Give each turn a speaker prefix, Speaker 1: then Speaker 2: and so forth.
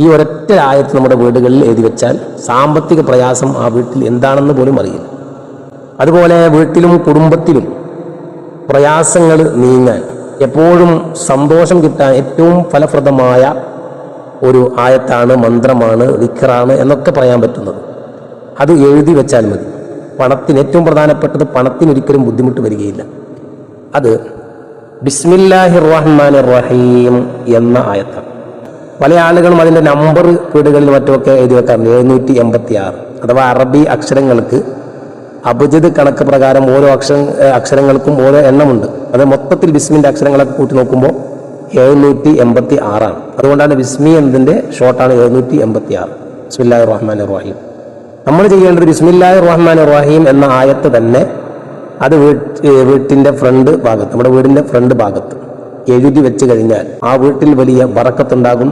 Speaker 1: ഈ ഒരൊറ്റ ആയത്ത് നമ്മുടെ വീടുകളിൽ എഴുതി വെച്ചാൽ സാമ്പത്തിക പ്രയാസം ആ വീട്ടിൽ എന്താണെന്ന് പോലും അറിയില്ല. അതുപോലെ വീട്ടിലും കുടുംബത്തിലും പ്രയാസങ്ങൾ നീങ്ങാൻ എപ്പോഴും സന്തോഷം കിട്ടാൻ ഏറ്റവും ഫലപ്രദമായ ഒരു ആയത്താണ് മന്ത്രമാണ് വിക്കറാണ് എന്നൊക്കെ പറയാൻ പറ്റുന്നത്. അത് എഴുതി വെച്ചാൽ മതി. പണത്തിന് ഏറ്റവും പ്രധാനപ്പെട്ടത് പണത്തിന് ഒരിക്കലും ബുദ്ധിമുട്ട് വരികയില്ല. അത് ബിസ്മില്ലാഹിർ റഹ്മാൻ റഹീം എന്ന ആയത്താണ്. പല ആളുകളും അതിന്റെ നമ്പർ വീടുകളിൽ മറ്റുമൊക്കെ എഴുതി വെക്കാറുണ്ട്. എഴുന്നൂറ്റി എൺപത്തി ആറ് അഥവാ അറബി അക്ഷരങ്ങൾക്ക് അഭിജിത് കണക്ക് പ്രകാരം ഓരോ അക്ഷര അക്ഷരങ്ങൾക്കും ഓരോ എണ്ണമുണ്ട്. അത് മൊത്തത്തിൽ ബിസ്മിന്റെ അക്ഷരങ്ങളൊക്കെ കൂട്ടി നോക്കുമ്പോൾ എഴുന്നൂറ്റി എൺപത്തി ആറാണ് അതുകൊണ്ടാണ് ബിസ്മി എന്നതിന്റെ ഷോർട്ടാണ് എഴുന്നൂറ്റി എൺപത്തി ആറ് ബിസ്മില്ലാഹി റഹ്മാൻ റഹീം നമ്മൾ ചെയ്യേണ്ടത് ബിസ്മില്ലാഹി റഹ്മാൻ റഹീം എന്ന ആയത്ത് തന്നെ അത് വീട്ട് വീട്ടിന്റെ ഫ്രണ്ട് ഭാഗത്ത് നമ്മുടെ വീടിന്റെ ഫ്രണ്ട് ഭാഗത്ത് എഴുതി വെച്ച് കഴിഞ്ഞാൽ ആ വീട്ടിൽ വലിയ ബറക്കത്തുണ്ടാകും